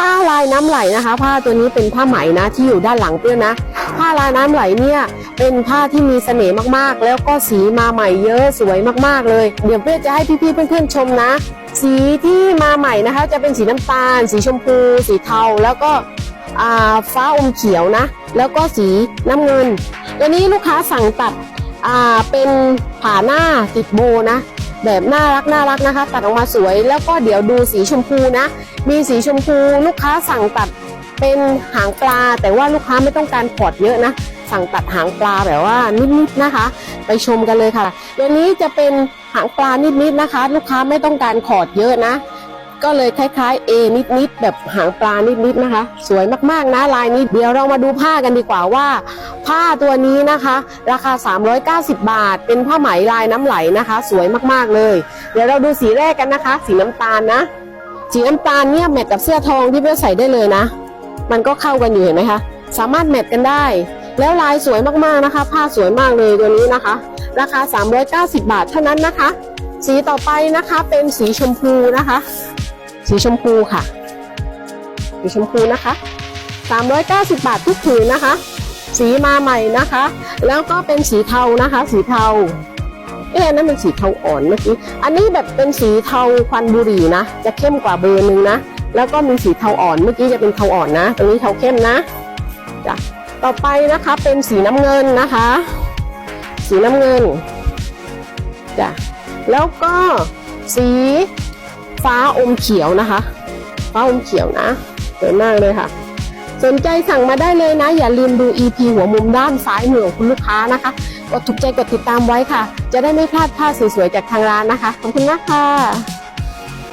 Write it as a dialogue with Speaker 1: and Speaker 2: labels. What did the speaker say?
Speaker 1: ผ้าลายน้ำไหลนะคะ ผ้าตัวนี้เป็นผ้าไหมนะที่อยู่ด้านหลังเพื่อนนะ ผ้าลายน้ำไหลเนี่ยเป็นผ้าที่มีเสน่ห์มากๆ แล้วก็สีมาใหม่เยอะสวยมากๆเลย เดี๋ยวเพื่อจะให้พี่ๆเพื่อนๆชมนะ สีที่มาใหม่นะคะ จะเป็นสีน้ำตาล สีชมพู สีเทาแล้วก็ฟ้าอมเขียวนะ แล้วก็สีน้ำเงิน ตัวนี้ลูกค้าสั่งตัดเป็นผ่าหน้าติดโบนะ แบบน่ารักน่ารักนะคะ ตัดออกมาสวยแล้วก็เดี๋ยวดูสีชมพูนะ มีสีชมพูลูกค้าสั่งตัดเป็นหางปลา แต่ว่าลูกค้าไม่ต้องการขอดเยอะนะ สั่งตัดหางปลาแบบว่านิดๆนะคะ ไปชมกันเลยค่ะตัวนี้จะเป็นหางปลานิดๆนะคะ ลูกค้าไม่ต้องการขอดเยอะนะ ก็เลยคล้ายๆ A นิดๆแบบหางปลานิดๆนะคะ สวยมากๆนะลายนี้เดี๋ยวเรามาดูผ้ากันดีกว่าว่า ผ้าตัวนี้นะคะ ราคา 390 บาท เป็นผ้าไหมลายน้ำไหลนะคะ สวยมากๆเลย เดี๋ยวเราดูสีแรกกันนะคะ สีน้ำตาลนะสีน้ำตาลเนี่ยแมทกับเสื้อทองที่เพื่อใส่ได้เลยนะ มันก็เข้ากันอยู่เห็นไหมคะสามารถแมทกันได้ แล้วลายสวยมากๆนะคะ ผ้าสวยมากเลยตัวนี้นะคะ ราคา 390 บาทเท่านั้นนะคะ สีต่อไปนะคะเป็นสีชมพูนะคะ สีชมพูค่ะ สีชมพูนะคะ 390 บาททุกผืนนะคะ สีมาใหม่นะคะ แล้วก็เป็นสีเทานะคะ สีเทาเอ๊ะนั่นเป็นสีเทาอ่อนเมื่อกี้ อันนี้แบบเป็นสีเทาควันบุหรี่นะ จะเข้มกว่าเบอร์หนึ่งนะ แล้วก็มีสีเทาอ่อน เมื่อกี้จะเป็นเทาอ่อนนะ ตรงนี้เทาเข้มนะจ้ะต่อไปนะคะเป็นสีน้ำเงินนะคะ สีน้ำเงินจ้ะแล้วก็สี ฟ้าอมเขียวนะคะ ฟ้าอมเขียวนะสวยมากเลยค่ะ สนใจสั่งมาได้เลยนะ อย่าลืมดู EP หัวมุมด้านซ้ายมือของคุณลูกค้านะคะกดถูกใจกดติดตามไว้ค่ะ จะได้ไม่พลาดภาพสวยๆจากทางร้านนะคะขอบคุณมากค่ะ